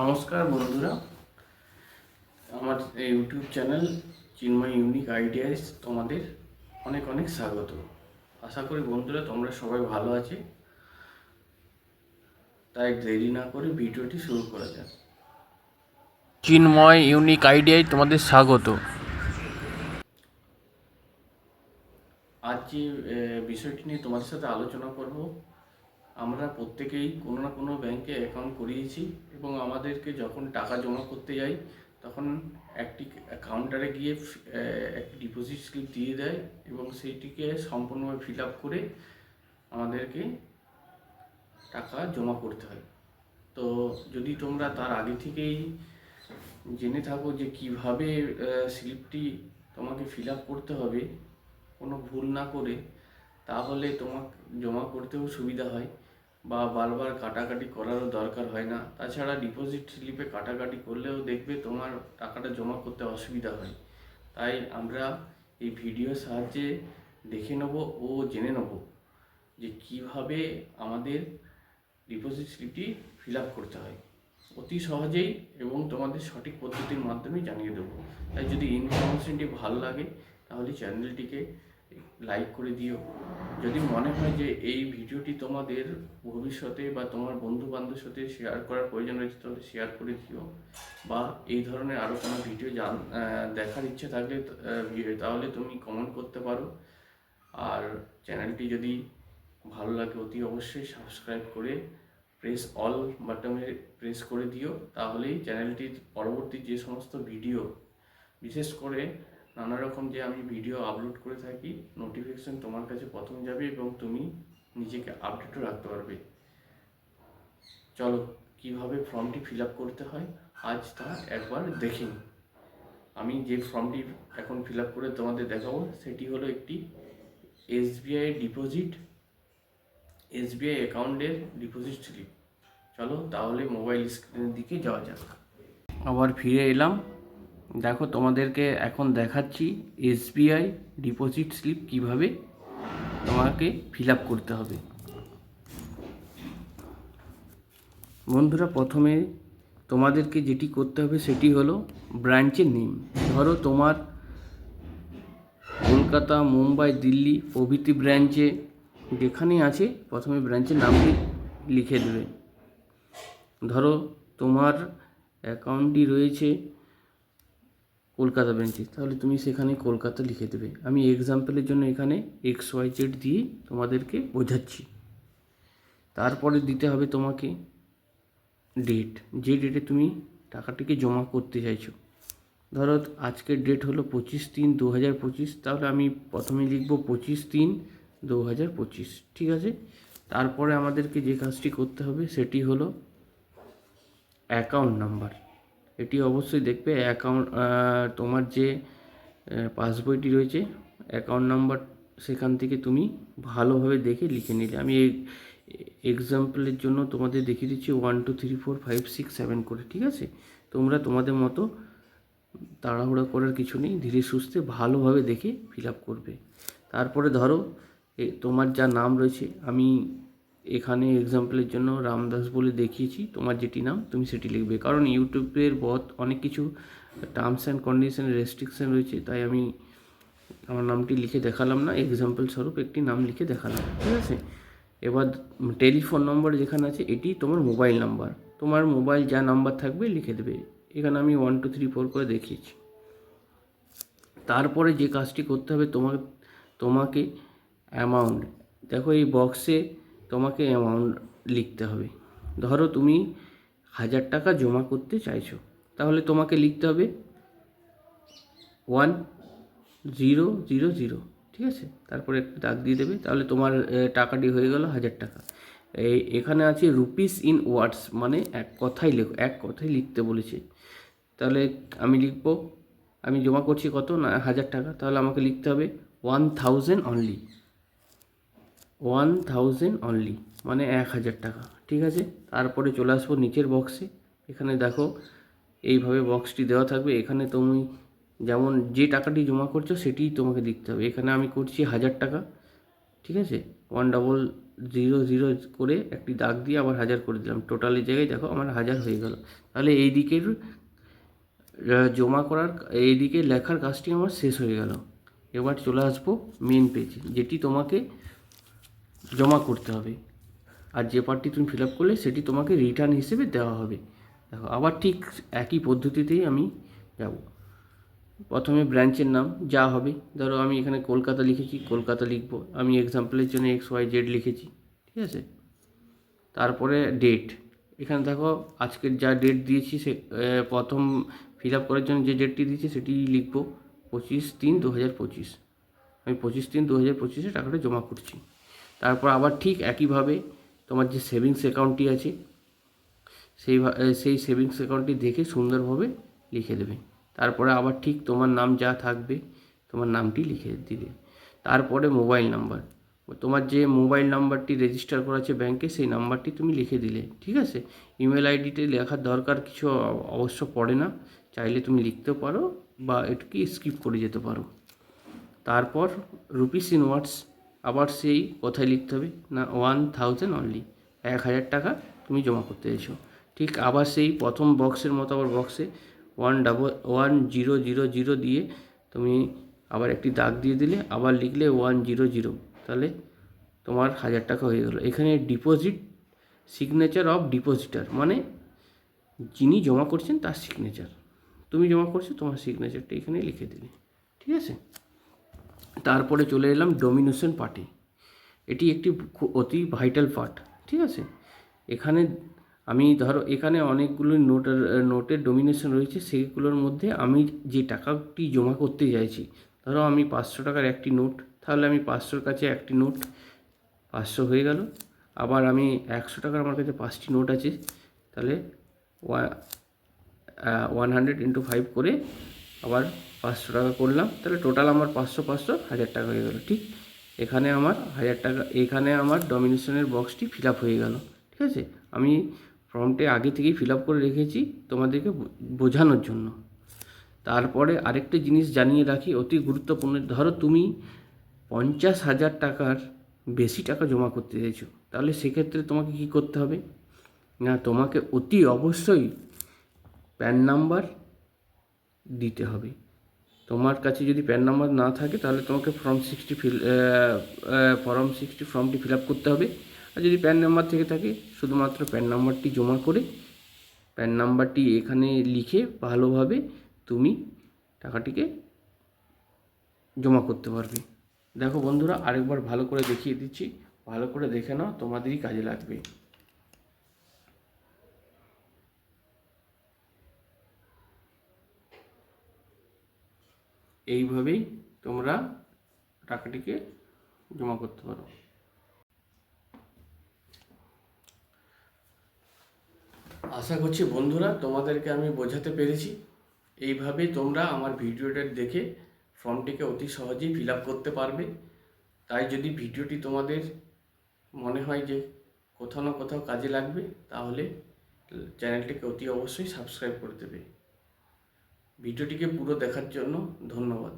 নমস্কার বন্ধুরা। আমার এই YouTube channel Chinmoy unique ideas তোমাদের অনেক অনেক স্বাগত। আশা করি বন্ধুরা তোমরা সবাই ভালো আছে। তাই দেরি না করে ভিডিওটি শুরু করা যাক। চিন্ময় ইউনিক আইডিয়ায় তোমাদের স্বাগত। আজ যে বিষয়টি নিয়ে তোমাদের সাথে আলোচনা করব। আমরা প্রত্যেকেই কোনো না কোনো ব্যাংকে অ্যাকাউন্ট করিয়েছি এবং আমাদেরকে যখন টাকা জমা করতে যাই, তখন একটি কাউন্টারে গিয়ে একটি ডিপোজিট স্লিপ দিয়ে দেয় এবং সেইটিকে সম্পূর্ণভাবে ফিল আপ করে আমাদেরকে টাকা জমা করতে হয়। তো যদি তোমরা তার আগে থেকেই জেনে থাকো যে কীভাবে স্লিপটি তোমাকে ফিল আপ করতে হবে, কোনো ভুল না করে, তাহলে তোমাকে জমা করতেও সুবিধা হয়। বা বারবার কাটাকাটি করারও দরকার হয় না। তাছাড়া ডিপোজিট স্লিপে কাটাকাটি করলেও দেখবে তোমার টাকাটা জমা করতে অসুবিধা হয়। তাই আমরা এই ভিডিওর সাহায্যে দেখে নেব ও জেনে নেব যে কীভাবে আমাদের ডিপোজিট স্লিপটি ফিল আপ করতে হয়। অতি সহজেই এবং তোমাদের সঠিক পদ্ধতির মাধ্যমে জানিয়ে দেবো। তাই যদি ইনফরমেশনটি ভালো লাগে, তাহলে চ্যানেলটিকে লাইক করে দিও। যদি মনে হয় যে এই ভিডিওটি তোমাদের ভবিষ্যতে বা তোমার বন্ধু বান্ধবের সাথে শেয়ার করার প্রয়োজন রয়েছে, তাহলে শেয়ার করে দিও। বা এই ধরনের আরও কোনো ভিডিও জান দেখার ইচ্ছে থাকলে ভি- তাহলে তুমি কমেন্ট করতে পারো। আর চ্যানেলটি যদি ভালো লাগে, অতি অবশ্যই সাবস্ক্রাইব করে প্রেস অল বাটনে প্রেস করে দিও। তাহলেই চ্যানেলটির পরবর্তী যে সমস্ত ভিডিও বিশেষ করে নানা রকম যে আমি ভিডিও আপলোড করে থাকি নোটিফিকেশন তোমার কাছে প্রথম যাবে এবং তুমি নিজেকে আপডেটও রাখতে পারবে। চলো, কীভাবে ফর্মটি ফিল আপ করতে হয়, আজ তা একবার দেখে আমি যে ফর্মটি এখন ফিল আপ করে তোমাদের দেখাবো, সেটি হলো একটি এসবিআই ডিপোজিট এসবিআই অ্যাকাউন্টের ডিপোজিট স্লিপ চলো, তাহলে মোবাইল স্ক্রিনের দিকে যাওয়া যাক। আবার ফিরে এলাম। দেখো, তোমাদেরকে এখন দেখাচ্ছি এসবিআই ডিপোজিট স্লিপ কীভাবে তোমাকে ফিল করতে হবে। বন্ধুরা, প্রথমে তোমাদেরকে যেটি করতে হবে সেটি হলো ব্রাঞ্চের নেম। ধরো, তোমার কলকাতা, মুম্বাই, দিল্লি প্রভৃতি ব্রাঞ্চে যেখানেই আছে, প্রথমে ব্রাঞ্চের নামটি লিখে দেবে। ধরো, তোমার অ্যাকাউন্টটি রয়েছে কলকাতা ব্রাঞ্চে তাহলে তুমি সেখানে কলকাতা লিখে দেবে। আমি এক্সাম্পলের জন্য এখানে এক্স ওয়াই জেড দিয়ে তোমাদেরকে বোঝাচ্ছি। তারপরে দিতে হবে তোমাকে ডেট যে ডেটে তুমি টাকাটিকে জমা করতে চাইছো। ধরো আজকের ডেট হলো পঁচিশ তিন দু হাজার পঁচিশ, তাহলে আমি প্রথমে লিখব পঁচিশ তিন দু হাজার পঁচিশ, ঠিক আছে? তারপরে আমাদেরকে যে কাজটি করতে হবে সেটি হলো অ্যাকাউন্ট নাম্বার এটি অবশ্যই দেখবে অ্যাকাউন্ট তোমার যে পাসবইটি রয়েছে অ্যাকাউন্ট নাম্বার সেখান থেকে তুমি ভালোভাবে দেখে লিখে নিলে। আমি এক্সাম্পলের জন্য তোমাদের দেখিয়ে দিচ্ছি one two three four five six seven করে, ঠিক আছে? তোমরা তোমাদের মতো তাড়াহুড়া করার কিছু নেই, ধীরে সুস্থে ভালোভাবে দেখে ফিল আপ করবে। তারপরে ধরো তোমার যা নাম রয়েছে, আমি এখানে এক্সাম্পলের জন্য রামদাস বলে দেখিয়েছি। তোমার যেটি নাম, তুমি সেটি লিখবে। কারণ ইউটিউবের বত অনেক কিছু টার্মস অ্যান্ড কন্ডিশন রেস্ট্রিকশন রয়েছে, তাই আমি আমার নামটি লিখে দেখালাম না। এক্সাম্পল স্বরূপ একটি নাম লিখে দেখালাম, ঠিক আছে? এবার টেলিফোন নম্বর যেখানে আছে, এটি তোমার মোবাইল নাম্বার তোমার মোবাইল যা নাম্বার থাকবে, লিখে দেবে। এখানে আমি ওয়ান টু থ্রি ফোর করে দেখিয়েছি। তারপরে যে কাজটি করতে হবে তোমাকে তোমাকে অ্যামাউন্ট দেখো এই বক্সে তোমাকে অ্যামাউন্ট লিখতে হবে। ধরো তুমি হাজার টাকা জমা করতে চাইছো, তাহলে তোমাকে লিখতে হবে ওয়ান জিরো জিরো জিরো ঠিক আছে? তারপরে একটু দাগ দিয়ে দেবে, তাহলে তোমার টাকাটি হয়ে গেল হাজার টাকা। এই, এখানে আছে রুপিস ইন ওয়ার্ডস মানে এক কথাই লেখো, এক কথাই লিখতে বলেছে। তাহলে আমি লিখব, আমি জমা করছি কত না হাজার টাকা, তাহলে আমাকে লিখতে হবে one thousand only one thousand only মানে এক হাজার টাকা, ঠিক আছে? তারপরে চলে আসব নিচের বক্সে এখানে দেখো, এইভাবে বক্সটি দেওয়া থাকবে। এখানে তুমি যেমন যে টাকাটি জমা করছ, সেটিই তোমাকে লিখতে হবে। এখানে আমি করছি হাজার টাকা, ঠিক আছে? ওয়ান ডবল জিরো জিরো করে একটি দাগ দিয়ে আবার হাজার করে দিলাম। টোটালের জায়গায় দেখো, আমার হাজার হয়ে গেল। তাহলে এই দিকের জমা করার, এই দিকে লেখার কাজটি আমার শেষ হয়ে গেল। এবার চলে আসব মেন পেজে যেটি তোমাকে জমা করতে হবে। আর যে পার্টটি তুমি ফিল আপ করলে, সেটি তোমাকে রিটার্ন হিসেবে দেওয়া হবে। দেখো, আবার ঠিক একই পদ্ধতিতেই আমি যাব। প্রথমে ব্রাঞ্চের নাম, যা হবে। ধরো, আমি এখানে কলকাতা লিখেছি, কলকাতা লিখব। আমি এক্সাম্পলের জন্য এক্স ওয়াই জেড লিখেছি, ঠিক আছে? তারপরে ডেট এখানে দেখো, আজকের যা ডেট দিয়েছি, সে প্রথম ফিল আপ করার জন্য যে ডেটটি দিয়েছি, সেটি লিখব পঁচিশ তিন দু হাজার পঁচিশ। আমি পঁচিশ তিন দু হাজার পঁচিশে টাকাটা জমা করছি। তারপর আবার ঠিক একইভাবে তোমার যে সেভিংস অ্যাকাউন্টটি আছে, সেই সেই সেভিংস অ্যাকাউন্টটি দেখে সুন্দরভাবে লিখে দেবে। তারপরে আবার ঠিক তোমার নাম যা থাকবে, তোমার নামটি লিখে দিলে তারপরে মোবাইল নাম্বার। তোমার যে মোবাইল নাম্বারটি রেজিস্টার করা আছে ব্যাংকে, সেই নাম্বারটি তুমি লিখে দিলে, ঠিক আছে? ইমেল আইডিতে লেখার দরকার কিছু অবশ্য পড়ে না। চাইলে তুমি লিখতেও পারো বা এটুকি স্কিপ করে যেতে পারো। তারপর রুপিস ইন আবার সেই কোথায় লিখতে হবে? না ওয়ান থাউজেন্ড অনলি এক হাজার টাকা তুমি জমা করতে এসো। ঠিক আবার সেই প্রথম বক্সের মতো আবার বক্সে one double one zero zero zero দিয়ে তুমি আবার একটি দাগ দিয়ে দিলে, আবার লিখলে ওয়ান জিরো জিরো তাহলে তোমার হাজার টাকা হয়ে গেলো। এখানে ডিপোজিট সিগনেচার অফ ডিপোজিটার মানে যিনি জমা করছেন তার সিগনেচার তুমি জমা করছ, তোমার সিগনেচারটা এখানে লিখে দিলে। ঠিক আছে? তারপরে চলে এলাম ডোমিনেশন পার্টি। এটি একটি অতি ভাইটাল পার্ট, ঠিক আছে? এখানে আমি ধরো, এখানে অনেকগুলো নোটের নোটের ডোমিনেশন রয়েছে সেগুলোর মধ্যে আমি যে টাকাটি জমা করতে চাইছি, ধরো আমি পাঁচশো টাকার একটি নোট, তাহলে আমি পাঁচশোর কাছে একটি নোট, পাঁচশো হয়ে গেল। আবার আমি একশো টাকার আমার কাছে পাঁচটি নোট আছে, তাহলে ওয়ান হান্ড্রেড ইন্টু ফাইভ করে আবার পাঁচশো টাকা করলাম, তাহলে টোটাল আমার পাঁচশো পাঁচশো হাজার টাকা হয়ে গেলো, ঠিক? এখানে আমার হাজার টাকা, এখানে আমার ডমিনেশনের বক্সটি ফিল হয়ে গেল, ঠিক আছে? আমি ফর্মটি আগে থেকেই ফিল করে রেখেছি তোমাদেরকে বোঝানোর জন্য। তারপরে আরেকটা জিনিস জানিয়ে রাখি, অতি গুরুত্বপূর্ণ, ধরো তুমি পঞ্চাশ হাজার টাকার বেশি টাকা জমা করতে চাইছো, তাহলে সেক্ষেত্রে তোমাকে কী করতে হবে? না, তোমাকে অতি অবশ্যই প্যান নাম্বার দিতে হবে। তোমার কাছে যদি প্যান নাম্বার না থাকে, তাহলে তোমাকে form sixty fill form sixty ফর্মটি ফিল আপ করতে হবে। আর যদি প্যান নাম্বার থেকে থাকে, শুধুমাত্র প্যান নাম্বারটি জমা করে প্যান নাম্বারটি এখানে লিখে ভালোভাবে তুমি টাকাটিকে জমা করতে পারবে। দেখো বন্ধুরা, আরেকবার ভালো করে দেখিয়ে দিচ্ছি। ভালো করে দেখে নাও, তোমাদেরই কাজে লাগবে। এইভাবেই তোমরা টাকাটিকে জমা করতে পারো। আশা করছি বন্ধুরা তোমাদেরকে আমি বোঝাতে পেরেছি। এইভাবে তোমরা আমার ভিডিওটা দেখে ফর্মটিকে অতি সহজেই ফিল করতে পারবে। তাই যদি ভিডিওটি তোমাদের মনে হয় যে কোথাও না কোথাও কাজে লাগবে, তাহলে চ্যানেলটিকে অতি অবশ্যই সাবস্ক্রাইব করে দেবে। ভিডিওটিকে পুরো দেখার জন্য ধন্যবাদ।